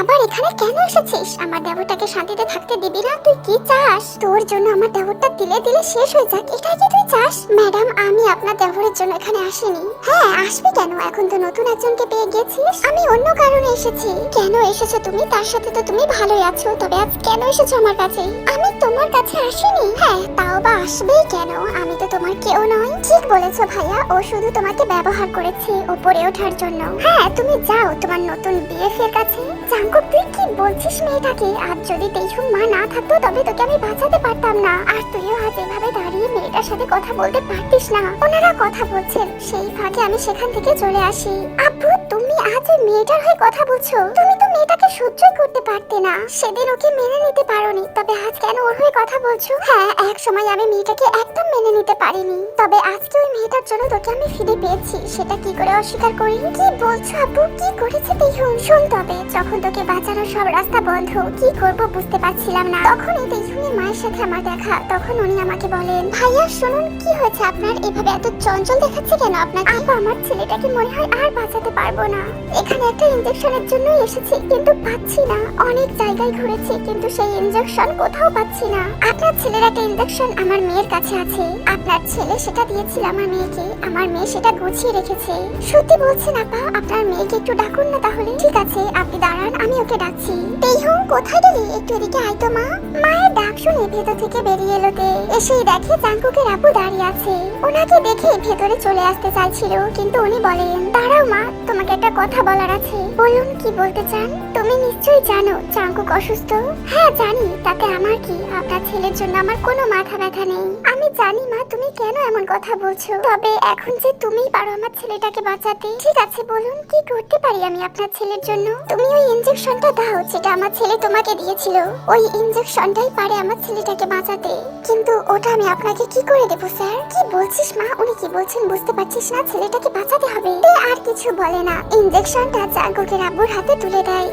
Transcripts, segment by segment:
আবার এখানে কেন এসেছিস? আমার দেবরটাকে শান্তিতে থাকতে দিবি না, তুই কি চাস? তোর জন্য আমার দেবরটা দিলে দিলে শেষ হয়ে যাক, এটাই কি তুই চাস? ম্যাডাম, আমি আপনার দেবরের জন্য এখানে আসিনি। হ্যাঁ আসবি কেন? এখন তো নতুন একজনকে পেয়ে গেছিস আমি অন্য কারণে এসেছি। কেন এসেছ তুমি? তার সাথে তো তুমি ভালোই আছো, তবে আজ কেন এসেছ আমার কাছে? আমি তোমার কাছে আসিনি। হ্যাঁ তাও বা আসবেই কেন? আমি তো তোমার কেউ নয় ঠিক বলেছ ভাইয়া, ও শুধু তোমাকে ব্যবহার করেছে উপরে ওঠার জন্য। হ্যাঁ তুমি যাও তোমার নতুন বিএফ এর কাছে। জাঙ্কুক তুই কি বলছিস মেয়েটাকে? আজ যদি তেইশুম মা না থাকতো, তবে তোকে আমি বাঁচাতে পারতাম না। আর তুইও আজ এভাবে দাঁড়িয়ে মেয়েটার সাথে কথা বলতে পারতিস না। ওনারা কথা বলছেন। সেই ফাঁকে আমি সেখান থেকে চলে আসি। আব্বু, তুমি আজ ওই মেয়েটার হয়ে কথা বলছো? তুমি তো মেয়েটাকে সহ্যই করতে পারতে না। সেদিন ওকে মেনে নিতে পারোনি। তবে আজ কেন ওর হয়ে কথা বলছো? হ্যাঁ এক সময় আমি মেয়েটাকে একদম মেনে নিতে পারিনি। তবে আজকে ওই মেয়েটার জন্য তোকে আমি ফিরে পেয়েছি। সেটা কি করে অস্বীকার করি কি বলছো আব্বু? কি করেছে তেহুন শোন তবে, যখন তোকে বাঁচানোর সব রাস্তা বন্ধ। কি করব বুঝতে পারছিলাম না। তখন এই তেহুনের মায়ের সাথে আমার দেখা। তখন উনি আমাকে বলেন, ভাইয়া, শুনুন, কি হয়েছে আপনার? এভাবে এত চঞ্চল দেখাচ্ছে কেন আপনাকে? আপা আমার ছেলেটাকে মনে হয় আর বাঁচাতে পারব না। এখানে একটা ইনজেকশনের জন্য এসেছি, কিন্তু পাচ্ছি না। অনেক জায়গায় ঘুরেছি, কিন্তু সেই ইনজেকশন কোথাও পাচ্ছি না। আপনার ছেলের একটা ইনজেকশন আমার মেয়ের কাছে আছে। আপনার ছেলে সেটা দিয়েছিল আমার মেয়েকে। আমার মেয়ে সেটা গুছিয়ে রেখেছে। সত্যি বলছেন আপা আপনার মেয়েকে একটু ডাকুন না তাহলে? ঠিক আছে, আপনি দাঁড়ান আমি ওকে ডাকছি। তেইহং কোথায় গেলি? একটু এদিকে আয় তো মা। মায়ের ডাক শুনে ভেতর থেকে বেরিয়ে এলো তে। এসেই দেখে জাঙ্কুকের আপু দাঁড়িয়ে আছে। ওনাকে দেখে ভেতরে চলে আসতে চাইছিল, কিন্তু উনি বলেন, দাঁড়াও মা, তোমাকে একটা কথা বলার আছে। বলুন, কি বলতে চান? তুমি নিশ্চয়ই জানো জাঙ্কুক অসুস্থ? হ্যাঁ জানি, তাতে আমার কি? আপনার ছেলের জন্য আমার কোনো মাথা ব্যথা নেই। আমি জানি মা, তুমি কেন এমন কথা বলছো? তবে এখন যে তুমি পারো আমার ছেলেটাকে বাঁচাতে, ঠিক আছে, বলুন, কি করতে পারি আমি আপনার ছেলের জন্য? তুমি ওই ইনজেকশনটা দাও, যেটা আমার ছেলে তোমাকে দিয়েছিল। ওই ইনজেকশনটাই পারে আমার ছেলেটাকে বাঁচাতে। কিন্তু ওটা আমি আপনাকে কি করে দেবো, স্যার? কি বলছিস মা? উনি কি বলছেন বুঝতে পারছিস না? ছেলেটাকে বাঁচাতে হবে। আর কিছু বলে না। ইনজেকশনটা জাগকের আব্বুর হাতে তুলে দেয়।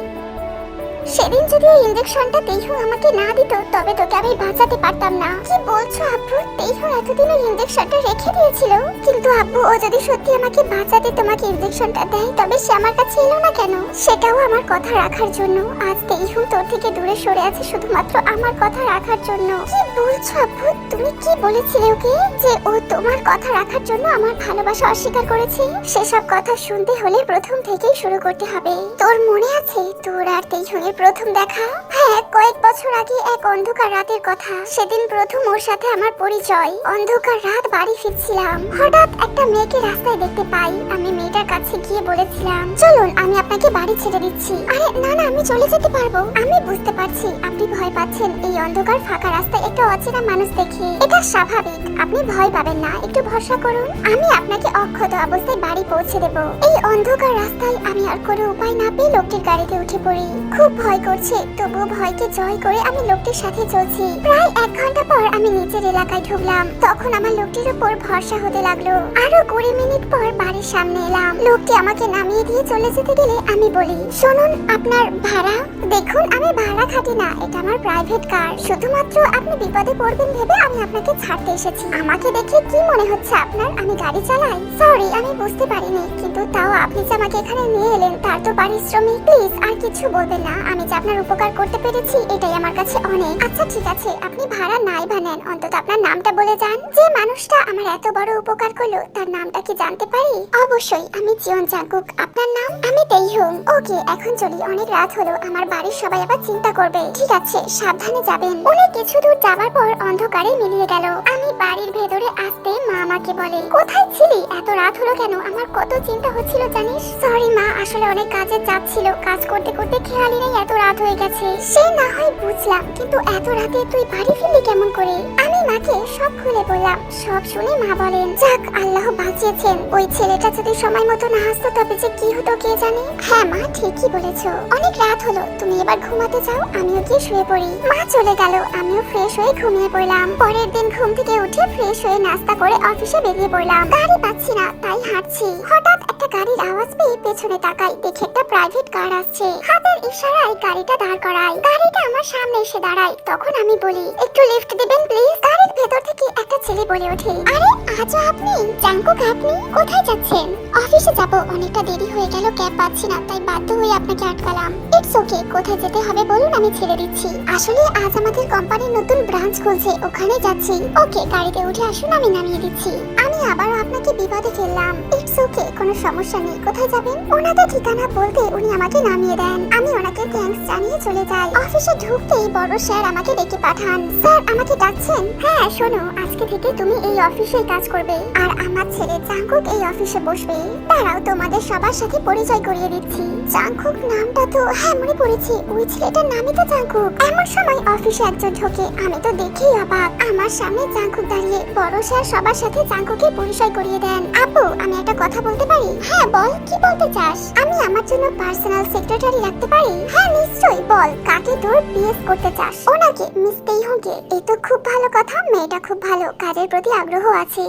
সেদিন যদি এই ইনজেকশনটা তেইহু আমাকে না দিত, তবে তোকে আমি বাঁচাতে পারতাম না। কি বলছো আব্বু? তেইহু এতদিন ওই ইনজেকশনটা রেখে দিয়েছিল। কিন্তু আব্বু, ও যদি সত্যি আমাকে বাঁচাতে তোমাকে ইনজেকশনটা দেয়, তবে সে আমার কাছে এলো না কেন? সেটাও আমার কথা রাখার জন্য। আজ তেইহু তোর থেকে দূরে সরে আছে শুধুমাত্র আমার কথা রাখার জন্য। কি বলছো আব্বু? তুমি কি বলেছিলে ওকে? যে ও তোমার কথা রাখার জন্য আমার ভালোবাসা অস্বীকার করেছে? সেসব কথা শুনতে হলে প্রথম থেকেই শুরু করতে হবে। তোর মনে আছে? তোর আর তেইহুনের প্রথম দেখা? হ্যাঁ কয়েক বছর আগে এক অন্ধকার রাতের কথা। সেদিন প্রথম ওর সাথে আমার পরিচয়। অন্ধকার রাত বাড়ি ফিরছিলাম। হঠাৎ একটা মেয়েকে রাস্তায় দেখতে পাই। আমি মেয়েটার কাছে গিয়ে বলেছিলাম, চলুন, আমি আপনাকে বাড়ি ছেড়ে দিচ্ছি। আরে, না না, আমি চলে যেতে পারব। আমি বুঝতে পারছি, আপনি ভয় পাচ্ছেন। এই অন্ধকার ফাঁকা রাস্তায় একটা অচেনা মানুষ দেখে। এটা স্বাভাবিক। আপনি ভয় পাবেন না। একটু ভরসা করুন। আমি আপনাকে অক্ষত অবস্থায় বাড়ি পৌঁছে দেব। এই অন্ধকার রাস্তায় আমি আর কোনো উপায় না পেয়ে লোকটির গাড়িতে উঠে পড়ি। খুব ভয় করছে, তবুও ভয়কে জয় করে আমি লোকটির সাথে চলছি। প্রায় এক ঘণ্টা পর আমি নিচের এলাকায় ঢুকলাম। তখন আমার লোকটির উপর ভরসা হতে লাগল। আরও কুড়ি মিনিট পর বাড়ির সামনে এলাম। লোকটি আমাকে নামিয়ে দিয়ে চলে যেতে গেলে আমি বলি, শুনুন, আপনার ভাড়া? দেখুন, আমি ভাড়া খাটি না, এটা আমার প্রাইভেট কার শুধুমাত্র আপনি বিপদে পড়বেন ভেবে আমি আপনাকে ছাড়তে এসেছি। আমাকে দেখে কি মনে হচ্ছে আপনার? আমি গাড়ি চালাই? সরি আমি বুঝতে পারিনি, কিন্তু তাও আপনি যে আমাকে এখানে নিয়ে এলেন, তার তো পারিশ্রমিক। প্লিজ, আর কিছু বলবেন না। আমি যে আপনার উপকার করতে পেরেছি, এটাই আমার কাছে অনেক। আচ্ছা ঠিক আছে, আপনি ভাড়া নাই বা নেন অন্তত আপনার নামটা বলে যান। যে মানুষটা আমার এত বড় উপকার করল, তার নামটা কি জানতে পারি? অবশ্যই, আমি জীবন জাগুক আপনার নাম? আমি তেইহুং ওকে, এখন চলি। অনেক রাত হলো, আমার বাড়ির সবাই আবার চিন্তা করবে। ঠিক আছে, সাবধানে যাবেন। উনি কিছু দূর যাবার পর অন্ধকারে মিলিয়ে গেল। আমি বাড়ির ভেতরে আসতে মা আমাকে বলে, কোথায় ছিলি? এত রাত হলো কেন? আমার কত চিন্তা হচ্ছিল জানিস? সরি মা, আসলে অনেক কাজের চাপ ছিল। কাজ করতে করতে খেয়ালি নেই এত রাত হয়ে গেছে, সে না হয় বুঝলাম, কিন্তু এত রাতে তুই বাড়ি ফিরলি কেমন করে? আমি মাকে সব খুলে বললাম সব শুনে মা বলেন, যাক, আল্লাহ বাঁচিয়েছেন। ওই ছেলেটা যদি সময় মতো না আসতো, তবে যে কি হতো কে জানে? হ্যাঁ মা, ঠিকই বলেছ। অনেক রাত হলো, তুমি এবার ঘুমাতে যাও আমিও গিয়ে শুয়ে পড়ি। মা চলে গেল, আমিও ফ্রেশ হয়ে ঘুমিয়ে পড়লাম। পরের দিন ঘুম থেকে উঠে ফ্রেশ হয়ে নাস্তা করে অফিসে বেরিয়ে পড়লাম। গাড়ি পাচ্ছি না, তাই হাঁটছি। হঠাৎ একটা গাড়ির আওয়াজ পেয়ে পেছনে তাকাই, দেখে একটা প্রাইভেট কার আসছে। হাতের ইশারায় গাড়িটা দাঁড় করাই গাড়িটা আমার সামনে এসে দাঁড়ায়, তখন আমি বলি, একটু লিফট দিবেন প্লিজ গাড়ির ভেতর থেকে একটা ছেলে বলে ওঠে। আরে, আজও আপনি? জাঙ্কুক আপনি কোথায় যাচ্ছেন? অফিসে যাব, অনেকটা দেরি হয়ে গেল, ক্যাব পাচ্ছি না, তাই বাধ্য হয়ে আপনাকে আটকালাম। ইটস ওকে কোথায় যেতে হবে বলুন, আমি ছেড়ে দিচ্ছি। আসলে আজ আমাদের কোম্পানির নতুন ব্রাঞ্চ খুলছে, ওখানে যাচ্ছি। ওকে গাড়িতে উঠে আসুন, আমি নামিয়ে দিচ্ছি। আমি আবারও আপনাকে বিপদে ফেললাম। ইটস ওকে কোনো সমস্যা নেই, কোথায় যাবেন? ওনাদের ঠিকানা বলতে উনি আমাকে নামিয়ে দেন। আমি ওনাকে থ্যাঙ্কস জানিয়ে চলে যাই। অফিসে ঢুকতেই বড় স্যার আমাকে ডেকে পাঠান। স্যার, আমাকে ডাকছেন? হ্যাঁ শোনো, আজকে থেকে তুমি এই অফিসে কাজ করবে। আর আমার ছেলে জাঙ্কুক এই অফিসে বসবে। দাঁড়াও তোমাদের সবার সাথে পরিচয় করিয়ে দিচ্ছি। জাঙ্কুক নামটা তো হ্যাঁ মনে পড়েছে। ওই ছেলেটার নামই তো জাঙ্কুক। এমন সময় অফিসে একজন ঢোকে। আমি তো দেখেই অবাক। আমার সামনে জাঙ্কুক দাঁড়িয়ে। বড় স্যার সবার সাথে জাঙ্কুকে পরিচয় করিয়ে দেন। আপু, আমি একটা কথা বলতে পারি? হ্যাঁ বল। কি বলতে চাস? আমি আমার জন্য পার্সোনাল সেক্রেটারি রাখতে পারি? হ্যাঁ নিশ্চয়ই, বল। কাকে তোর পিএস করতে চাস? ওনাকে, মিস তেইহংকে। এই তো খুব ভালো কথা। মেয়েটা খুব ভালো। কাজের প্রতি আগ্রহ আছে।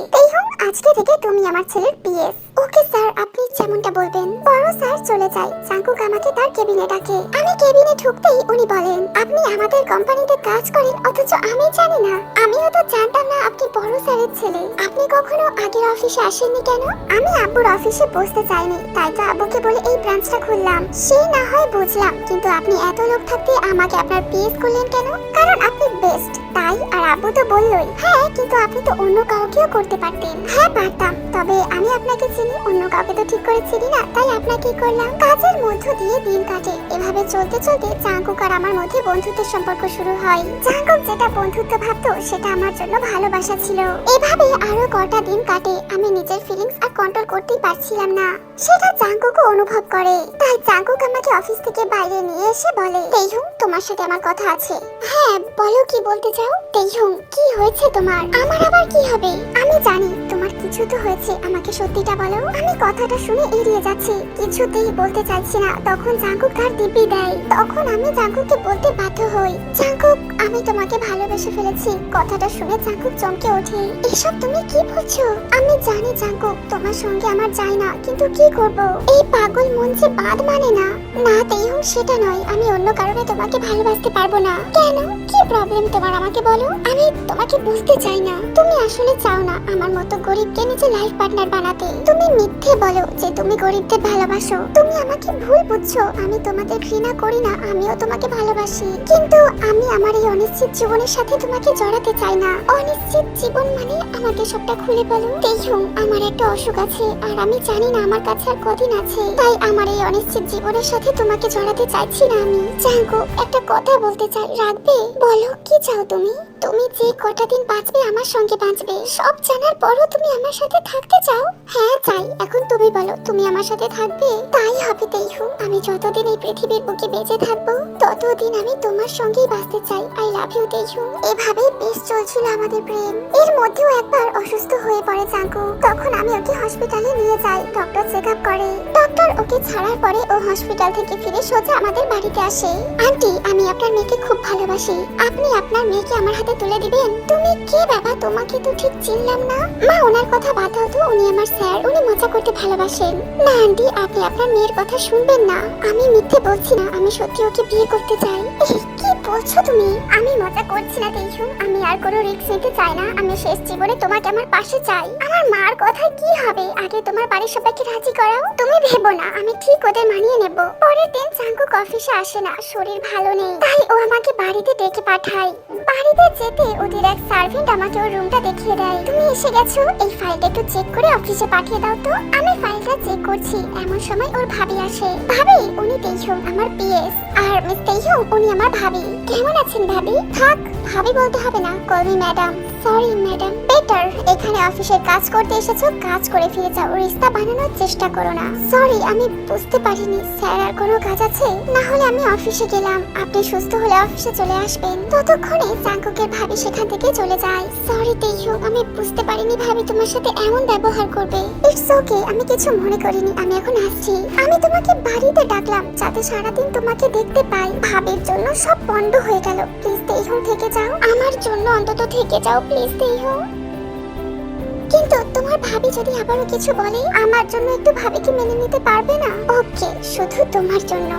আজকে থেকে তুমি আমার ছেলের পিএস ওকে স্যার, আপনি যেমনটা বলবেন। বড় স্যার চলে যায়। জাঙ্কুক আমাকে তার কেবিনে ডাকে। আমি কেবিনে ঢুকতেই উনি বলেন, আপনি আমাদের কোম্পানিতে কাজ করেন, অথচ আমি জানি না। আমিও তো জানতাম না আপনি বড় স্যারের ছেলে। আপনি কখনো আগের অফিসে আসেননি কেন? আমি আব্বুর অফিসে বসতে চাইনি, তাই তো আব্বুকে বলে এই ব্রাঞ্চটা খুললাম। সেই না হয় বুঝলাম, কিন্তু আপনি এত লোক থাকতে আমাকে আপনার পিএস করলেন কেন? কারণ আপনি বেস্ট তাই আর আব্বু তো বললই হ্যাঁ কিন্তু আপনি তো অন্য কাউকেও করতে পারতেন। হ্যাঁ পারতাম, তবে আমি আপনাকে চিনি, অন্য কাউকে তো ঠিক করে চিনি না, তাই আপনাকেই করলাম। কাজের মধ্য দিয়ে দিন কাটে। এভাবে চলতে চলতে চাঙ্কুক আর আমার মধ্যে বন্ধুত্বের সম্পর্ক শুরু হয়। চাঙ্কুক যেটা বন্ধুত্ব ভাবতো, সেটা আমার জন্য ভালোবাসা ছিল। এভাবে আরও কটা দিন কাটে, আমি নিজের ফিলিংস আর কন্ট্রোল করতেই পারছিলাম না। সেটা চাঙ্কুকও অনুভব করে। তাই জাঙ্কুক আমাকে অফিস থেকে বাইরে নিয়ে এসে বলে তেইহুং তোমার সাথে আমার কথা আছে। হ্যাঁ বলো কি বলতে চাও? তেইহুং কি হয়েছে তোমার? আমার আবার কি হবে? আমি জানি কিছু তো হয়েছে, আমাকে সত্যিটা বলো। আমি কথাটা শুনে এড়িয়ে যাচ্ছি, কিছুতেই বলতে চাইছি না। তখন জাঙ্কুক তার দিব্যি দেয়। তখন আমি জাঙ্কুককে বলতে বাধ্য হই, জাঙ্কুক, আমি তোমাকে ভালোবেসে ফেলেছি। কথাটা শুনে জাঙ্কুক চমকে ওঠে। এসব তুমি কি বলছো? আমি জানি জাঙ্কুক, তোমার সঙ্গে আমার যায় না, কিন্তু কি করব? এই পাগল মন যে বাদ মানে না। না তেইহুং সেটা নয়, আমি অন্য কারণে তোমাকে ভালোবাসতে পারব না। কেন? কি প্রবলেম তোমার আমাকে বলো? আমি তোমাকে বুঝতে চাই না। তুমি আসলে চাও না, আমার মতো গরিবকে নিজে লাইফ পার্টনার বানাতে? তুমি মিথ্যে বলো যে তুমি গরিবদের ভালোবাসো। তুমি আমাকে ভুল বুঝছ। আমি তোমাদের ঘৃণা করি না, আমিও তোমাকে ভালোবাসি। কিন্তু আমি আমার এই অনিশ্চিত জীবনের সাথে তোমাকে জড়াতে চাই না। অনিশ্চিত জীবন মানে আমাকে সবটা খুলে বলো। তেইহুং আমার একটা অসুখ আছে, আর আমি জানি না আমার কাছে আর কদিন আছে। তাই আমার এই অনিশ্চিত জীবনের সাথে তোমাকে জড়াতে চাইছি না আমি। জাঙ্গো একটা কথা বলতে চাই। রাখবে? বলো, কি চাও তুমি? তুমি যে কটা দিন বাঁচবে আমার সঙ্গে বাঁচবে, সব জানার পরও তুমি আমার সাথে থাকতে চাও? হ্যাঁ চাই এখন তুমি বলো, তুমি আমার সাথে থাকবে? তাই হবে, তেইহু। আমি যতদিন এই পৃথিবীর বুকে বেঁচে থাকব, ততদিন আমি তোমার সঙ্গেই বাঁচতে চাই। I love you Teihu. এভাবে বেশ চলছিল আমাদের প্রেম। এর মধ্যেও একবার অসুস্থ হয়ে পড়ে জাঙ্কু তখন আমি ওকে হসপিটালে নিয়ে যাই। ডক্টর চেক আপ করে। ডক্টর ওকে ছাড়ার পরে ও হসপিটাল থেকে ফিরে সোজা আমাদের বাড়িতে আসে। আন্টি, আমি আপনার মেয়েকে খুব ভালোবাসি। আপনি আপনার মেয়েকে আমার হাতে তুলে দিবেন? তুমি কে বাবা? তোমাকে তো ঠিক চিনলাম না। মা, ওনার কথা বাদ হতো উনি আমার স্যার। উনি মজা করতে ভালোবাসেন। না, আন্টি, আপনি আপনার মেয়ের কথা শুনবেন না। আমি মিথ্যে বলছি না। আমি সত্যি ওকে বিয়ে করতে চাই। কি বলছো তুমি? আমি মজা করছি না, তেইশু। আমি আর কোনো রিস্ক নিতে চাই না। আমি শেষ জীবনে তোমাকে আমার পাশে চাই। আমার মার কথায় কি হবে? আগে তোমার বাড়ির সবাইকে রাজি করাও। তুমি ভেবো না, আমি ঠিক ওদের মানিয়ে নেব। পরের দিন চাঙ্কুক অফিসে আসে না, শরীর ভালো নেই। তাই ও আমাকে বাড়িতে ডেকে পাঠায়। বাড়িতে যেতে ওদের এক সার্ভেন্ট আমাকে ওর রুমটা দেখিয়ে দেয়। তুমি এসে গেছো? এই ফাইলটা একটু চেক করে অফিসে পাঠিয়ে দাও তো। আমি ফাইলটা চেক করছি। এমন সময় ওর ভাবি আসে। ভাবি, উনি তেইশম আমার পিএস আর মিস তেইশম উনি আমার ভাবি। কেমন আছেন ভাবি? থাক ভাবি বলতে হবে না কলমি ম্যাডাম। সরি ম্যাডাম বেটার এখানে অফিসের কাজ করতে এসেছ, কাজ করে ফিরে যাও। রিস্তা বানানোর চেষ্টা করো না। সরি আমি বুঝতে পারিনি। স্যার, আর কোনো কাজ আছে? না হলে আমি অফিসে গেলাম। আপনি সুস্থ হলে অফিসে চলে আসবেন। ততক্ষণে জাঙ্কুকের ভাবি সেখান থেকে চলে যায়। সরি তেইহু আমি বুঝতে পারিনি ভাবি তোমার সাথে এমন ব্যবহার করবে। ইটস ওকে আমি কিছু মনে করিনি। আমি এখন আসছি। আমি তোমাকে বাড়িতে ডাকলাম, যাতে সারাদিন তোমাকে দেখতে পাই। ভাবির জন্য সব বন্ধ হয়ে গেল। প্লিজ তেইহু থেকে যাও। আমার জন্য অন্তত থেকে যাও। প্লিজ কিন্তু তোমার ভাবি যদি আবারও কিছু বলে, আমার জন্য একটু ভাবিকে মেনে নিতে পারবে না? ওকে, শুধু তোমার জন্য।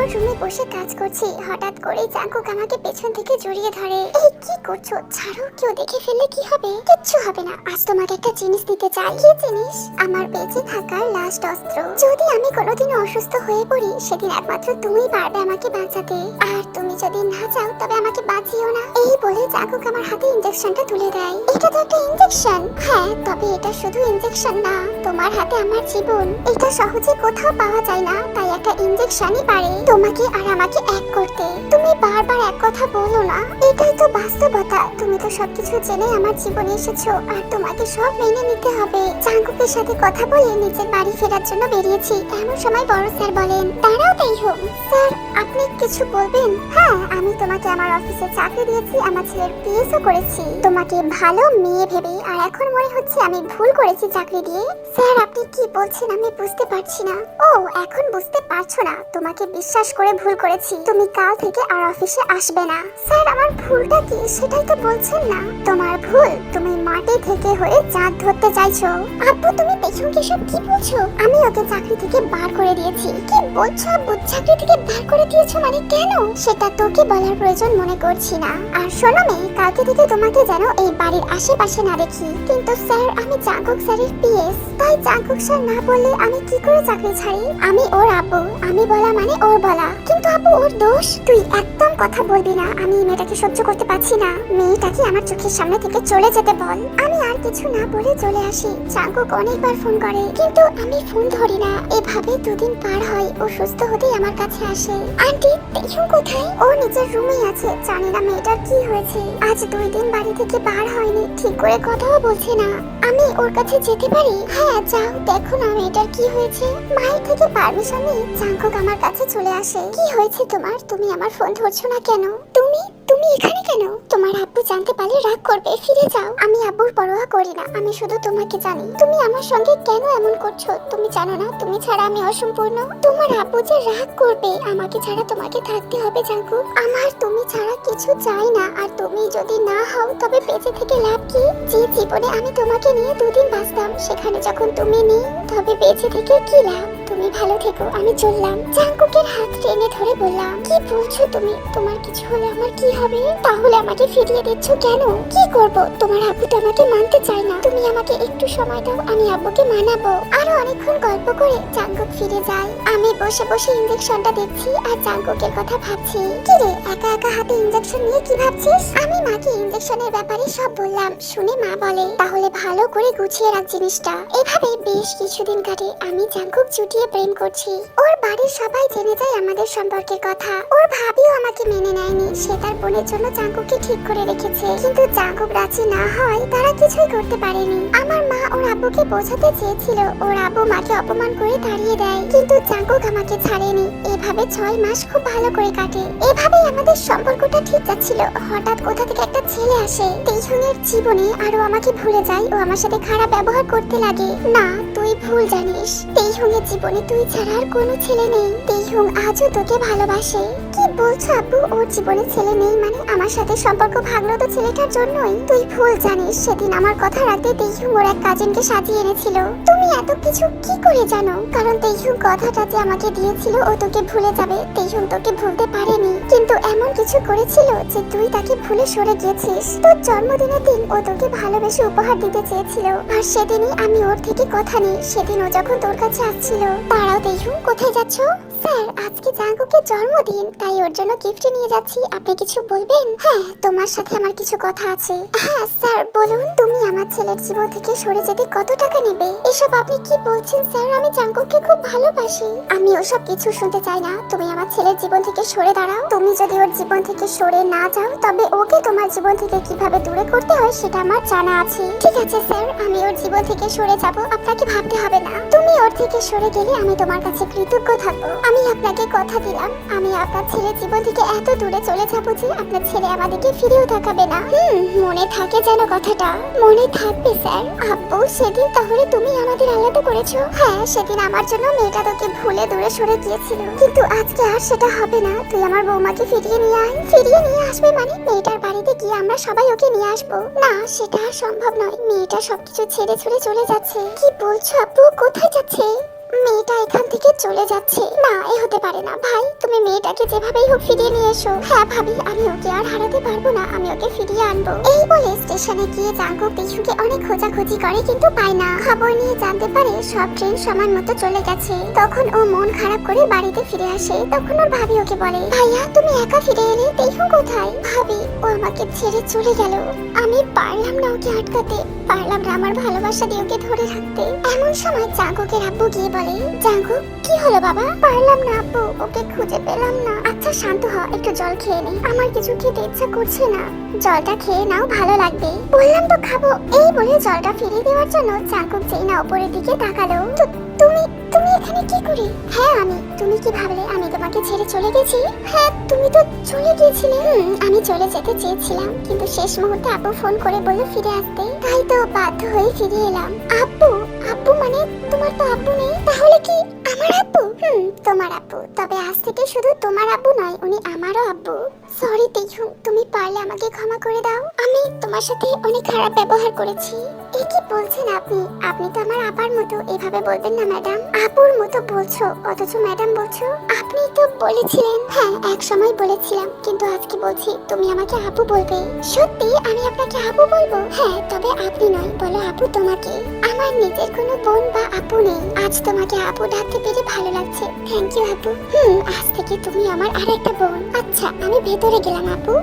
ওর রুমে বসে কাজ করছি। হঠাৎ করে জাঙ্কুক আমাকে পেছন থেকে জড়িয়ে ধরে। এই, কি করছ? ছাড়ো, কেউ দেখে ফেললে কি হবে? কিচ্ছু হবে না। আজ তোমাকে একটা জিনিস দিতে চাই। কি জিনিস? আমার বেঁচে থাকার লাস্ট অস্ত্র। যদি আমি কোনোদিন অসুস্থ হয়ে পড়ি, সেদিন একমাত্র তুমিই পারবে আমাকে বাঁচাতে। আর তুমি যদি না চাও, তবে আমাকে বাঁচিও না। এই বলে জাগুক আমার হাতে ইনজেকশনটা তুলে দেয়। এটা তো একটা ইনজেকশন? হ্যাঁ তবে এটা শুধু ইনজেকশন না, তোমার হাতে আমার জীবন। এটা সহজে কোথাও পাওয়া যায় না, তাই একটা ইনজেকশনই পারে। তোমাকে আর আমাকে এক করতে। তুমি বারবার এক কথা বলো না। এটাই তো বাস্তবতা। তুমি তো সবকিছু জেনে আমার জীবনে এসেছ। আর তোমাকে সব মেনে নিতে হবে। চাঙ্গুকের সাথে কথা বলে নিজের বাড়ি ফেরার জন্য বেরিয়েছি। এমন সময় বড় স্যার বলেন তারাও তাই হোক। স্যার আপনি কিছু বলবেন? হ্যাঁ আমি তোমাকে আমার অফিসে চাকরি দিয়েছি, আমার ছেলের পিএসও করেছি। তোমাকে ভালো মেয়ে ভেবে আর এখন মনে হচ্ছে আমি ভুল করেছি চাকরি দিয়ে। স্যার, আপনি কি বলছেন আমি বুঝতে পারছি না। ও, এখন বুঝতে পারছ না, তোমাকে বিশ্বাস করে ভুল করেছি। তুমি কাল থেকে আর অফিসে আসবে না। স্যার, আমার ভুলটা কি? সেটাই তো বলছেন না। তোমার ভুল, তুমি মাটি থেকে হয়ে চাঁদ ধরতে চাইছো। আব্বু, তুমি পেছনকে সব কি বলছো? আমি ওকে চাকরি থেকে বার করে দিয়েছি। কি বলছো আব্বু? চাকরি থেকে বার করে দিয়েছ মানে কেন? সেটা তোকে বলার প্রয়োজন মনে করছি না। আর শোনো মেয়ে, কালকে থেকে তোমাকে যেন এই বাড়ির আশেপাশে না দেখি। কিন্তু স্যার, আমি জাগক স্যারের পিএস। তাই জাগক স্যার না বললে আমি কি করে চাকরি ছাড়ি? আমি ওর আপু আমি বলা মানে ওর বলা। কিন্তু আব্বু, ওর দোষ? তুই একদম কথা বলবি না। আমি মেয়েটাকে সহ্য করতে পারছি না। মেয়েটাকে আমার চোখের সামনে থেকে চলে যেতে বল? আমি আর কিছু না বলে চলে আসি। জাগক অনেকবার ফোন করে। কিন্তু আমি ফোন ধরি না। এভাবে দুদিন পার হয়, ও সুস্থ হতেই আমার কাছে আসে। আন্টি, দেখুন কোথায়। ও নিজের রুমেই আছে। জানি না মেয়েটার কি হয়েছে। আজ দুই দিন বাড়ি থেকে বার হয়নি। ঠিক করে কথাও বলছে না। আমি ওর কাছে যেতে পারি? হ্যাঁ যাও। দেখো না মেয়েটার কি হয়েছে। মায়ের থেকে পারমিশন নিয়ে জাঙ্কুক আমার কাছে চলে আসে। কি হয়েছে তোমার? তুমি আমার ফোন ধরছো না কেন? তুমি তুমি এখানে কেন? তোমার আব্বু জানতে পারলে রাগ করবে। ফিরে যাও। আমি আব্বুর পরোয়া করি না। আমি শুধু তোমাকে জানি। তুমি আমার সঙ্গে কেন এমন করছ? তুমি জানো না? তুমি ছাড়া আমি অসম্পূর্ণ। তোমার আব্বু যে রাগ করবে, আমাকে ছাড়া তোমাকে থাকতে হবে, জাঙ্কু। আমার তুমি ছাড়া কিছু চাই না। আর তুমি যদি না হও, তবে বেঁচে থেকে লাভ কি? যে জীবনে আমি তোমাকে নিয়ে দুদিন বাঁচতাম, সেখানে যখন তুমি নেই, তবে বেঁচে থেকে কি লাভ? তুমি ভালো থেকো, আমি চললাম। জাঙ্কুকের হাত টেনে ধরে বললাম, কি বলছো তুমি? তোমার কিছু হলে আমার কি হবে তাহলে আমাকে ফিরিয়ে দিচ্ছ কেন? কি করব? তোমার আব্বু আমাকে মানতে চায় না। তুমি আমাকে একটু সময় দাও, আমি আব্বুকে মানাবো। আরও অনেকক্ষণ গল্প করে জাঙ্কুক ফিরে যায়। আমি বসে বসে ইঞ্জেকশনটা দেখছি আর জাঙ্কুকের কথা ভাবছি। কি রে, একা একা হাতে ইঞ্জেকশন নিয়ে কি ভাবছিস? আমি মাকে ইঞ্জেকশনের ব্যাপারে সব বললাম, শুনে মা বলে, তাহলে ভালো করে গুছিয়ে রাখ জিনিসটা। এভাবে বেশ কিছুদিন কাটে, আমি জাঙ্কুক চুটিয়ে প্রেম করছি। ওর বাড়ির সবাই জেনে যায় আমাদের সম্পর্কের কথা। ওর ভাবিও আমাকে মেনে নেয়নি, সে তার বোনের জন্য জাঙ্কুককে ঠিক করে রেখেছে। কিন্তু জাঙ্কুক রাজি না হয়, তারা কিছুই করতে পারেনি। আমার মা ওর আব্বুকে বোঝাতে চেয়েছিল। ওর আব্বু মাকে অপমান করে তাড়িয়ে দেয়। কিন্তু জাঙ্কুক আমাকে ছাড়েনি। এভাবে ছয় মাস খুব ভালো করে কাটে। এভাবেই আমাদের সম্পর্কটা ঠিক যাচ্ছিল। হঠাৎ কোথা থেকে একটা ছেলে আসে। তেইহংয়ের জীবনে আরও আমাকে ভুলে যায় ও আমার সাথে খারাপ ব্যবহার করতে লাগে। না, তুই ভুল জানিস। তেইহংয়ের জীবনে তুই ছাড়া আর কোনো ছেলে নেই। তেইহং আজও তোকে ভালোবাসে। বলছো আপু, ওর জীবনে ছেলে নেই মানে আমার সাথে সম্পর্ক ভাঙলো তো ছেলেটার জন্যই। তুই ভুল জানিস, সেদিন আমার কথা রাখতে তেইহং ওর এক কাজিনকে সাজিয়ে এনেছিল। তুমি এত কিছু কি করে জানো? কারণ তেইহং কথাটা যে আমাকে দিয়েছিল ও তোকে ভুলে যাবে তেইহং তোকে ভুলতে পারেনি। কিন্তু কিছু করেছিল যে তুই তাকে ভুলে সরে গিয়েছিস তোর জন্মদিনের দিন ও তোকে ভালোবেসে উপহার দিতে চেয়েছিল। আর সেদিনই আমি ওর থেকে কথা নিই। সেদিন ও যখন তোর কাছে আসছিল তারাও তেইহং কোথায় যাচ্ছ? স্যার, আজকে জাঙ্কুকের জন্মদিন, তাই ওর জন্য গিফট নিয়ে যাচ্ছি। আপনি কিছু বলবেন? হ্যাঁ তোমার সাথে আমার কিছু কথা আছে। হ্যাঁ স্যার, বলুন, তুমি আমার ছেলের জীবন থেকে সরে যেতে কত টাকা নেবে? এসব আপনি কি বলছেন, স্যার? আমি জাঙ্কুককে খুব ভালোবাসি। আমি ওসব কিছু শুনতে চাই না। তুমি আমার ছেলের জীবন থেকে সরে দাঁড়াও। তুমি যদি ওর জীবন থেকে সরে না যাও, তবে ওকে তোমার জীবন থেকে কীভাবে দূরে করতে হয় সেটা আমার জানা আছে। ঠিক আছে, স্যার, আমি ওর জীবন থেকে সরে যাব, আপনাকে ভাবতে হবে না। তুমি ওর থেকে সরে গেলে আমি তোমার কাছে কৃতজ্ঞ থাকব। আমি আপনাকে কথা দিলাম, আমি আপনার ছেলে জীবন থেকে এত দূরে চলে যাব যে আপনার ছেলে আমাদেরকে ফিরেও তাকাবে না। হুম, মনে থাকে যেন কথাটা। মনে থাকবে, স্যার। আব্বু, সেদিন তাহলে তুমি আমাদের আলাদা করেছ? হ্যাঁ সেদিন আমার জন্য মেয়েটা তোকে ভুলে দূরে সরে গিয়েছিল। কিন্তু আজকে আর সেটা হবে না। তুই আমার বৌমাকে ফিরিয়ে নিয়ে আয় ফিরিয়ে নিয়ে আসবে মানে? মেয়েটার বাড়িতে গিয়ে আমরা সবাই ওকে নিয়ে আসব। না, সেটা সম্ভব নয়। মেয়েটা সবকিছু ছেড়ে ছুড়ে চলে যাচ্ছে। কি বলছো আপু? কোথায় যাচ্ছে? মেয়েটা এখান থেকে চলে যাচ্ছে। না, এ হতে পারে না। ভাই, তুমি মেয়েটাকে যেভাবেই হোক ফিরিয়ে নিয়ে এসো। হ্যাঁ ভাবি, আমি ওকে আর হারাতে পারব না। আমি ওকে ফিরিয়ে আনব। এই বলে স্টেশনে গিয়ে জাঙ্গো পিছুকে অনেক খোঁজাখুঁজি করে, কিন্তু পায় না। খবর নিয়ে জানতে পারে সব ট্রেন সমান মতো চলে গেছে। তখন ও মন খারাপ করে বাড়িতে ফিরে আসে। তখন ওর ভাবি ওকে বলে, ভাইয়া, তুমি একা ফিরে এলে দেখো কোথায়? ভাবি, ও আমাকে ছেড়ে চলে গেল। আমি পারলাম না ওকে আটকাতে। পারলাম না আমার ভালোবাসা দিয়ে ওকে ধরে রাখতে। এমন সময় জাঙ্গুকে আব্বু গিয়ে বলে জাঙ্গু কি হলো বাবা? পারলাম না আপু, ওকে খুঁজে পেলাম না। আচ্ছা শান্ত হ, একটু জল খেয়ে নে। আমার কিছু খেতে ইচ্ছা করছে না। জলটা খেয়ে নাও, ভালো লাগবে। বললাম তো খাব। এই বলে জলটা ফিরিয়ে দেওয়ার জন্য জাঙ্কুক যেই না উপরের দিকে তাকালো। "তু- তুমি তুমি এখানে কি করে? হ্যাঁ আমি। তুমি কি ভাবলে আমি তোমাকে ছেড়ে চলে গেছি? হ্যাঁ তুমি তো চলে গিয়েছিলে। আমি চলে যেতে চেয়েছিলাম, কিন্তু শেষ মুহূর্তে আপু ফোন করে বলল ফিরে আসতে। তাই তো বাধ্য হয়ে ফিরে এলাম। আব্বু তোমার সাথে অনেক খারাপ ব্যবহার করেছি। এ কি বলছেন আপনি? আপনি তো আমার আপার মতো, এভাবে বলবেন না, ম্যাডাম। আপুর মতো বলছো, অথচ ম্যাডাম বলছো, আপনি তো বলেছিলেন। হ্যাঁ এক সময় বলেছিলাম, কিন্তু আজকে বলছি, তুমি আমাকে আপু বলবে। সত্যি, আমি আপনাকে আপু বলব? হ্যাঁ তবে আপনি নয়, বলো আপু তোমাকে। আমার নিজের কোনো বোন বা আপু নেই। আজ তোমাকে আপু ডাকতে পেরে ভালো লাগছে। থ্যাংক ইউ আপু। হুম, আজ থেকে তুমি আমার আরেকটা বোন। আচ্ছা আমি ভেতরে গেলাম, আপু।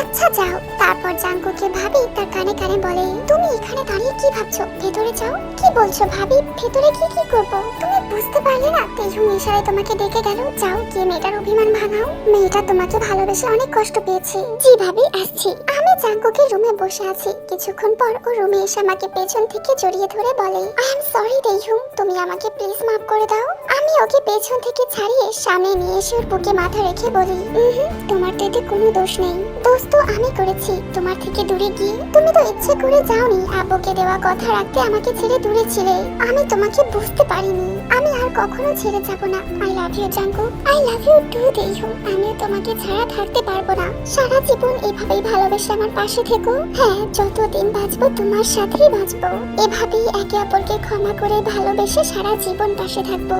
আচ্ছা যাও। তারপর জাঙ্কুকে ভাবি তার কানে কানে বলে, তুমি এখানে দাঁড়িয়ে কি ভাবছ? ভেতরে যাও। কি বলছো ভাবি? ভেতরে কি কি করব? তুমি বুঝতে পারলে না, তেজু ইশারায় তোমাকে ডেকে গেল। যাও গিয়ে মেয়েটার অভিমান ভাঙাও। মেয়েটা তোমাকে ভালোবেসে অনেক কষ্ট পেয়েছে। জি ভাবি, আসছি। আমি জাঙ্কুকে রুমে বসে আছি। কিছুক্ষণ পর ও রুমে এসে আমাকে পেছন থেকে জড়িয়ে ধরে বলে আই এম সরি তেজু তুমি আমাকে প্লিজ মাফ করে দাও। আমি ওকে পেছন থেকে ছাড়িয়ে সামনে নিয়ে এসে ওর বুকে মাথা রেখে বলি "উহুম, তোমার তো এতে কোনো দোষ নেই। দোষ তো আমি করেছি। তোমার থেকে দূরে গিয়ে তুমি তো ইচ্ছে করে যাওনি আব্বুকে দেওয়া কথা রাখতে আমাকে ছেড়ে দূরে ছিলে। আমি তোমাকে বুঝতে পারিনি। আমি আর কখনো ছেড়ে যাব না। I love you Janku. I love you too Deihu আমিও তোমাকে ছাড়া থাকতে পারব না। সারা জীবন এভাবেই ভালোবেসে আমার পাশে থেকো। হ্যাঁ যতদিন বাঁচবো তোমার সাথেই বাঁচবো। এভাবেই একে অপরকে ক্ষমা করে ভালোবেসে সারা জীবন পাশে থাকব।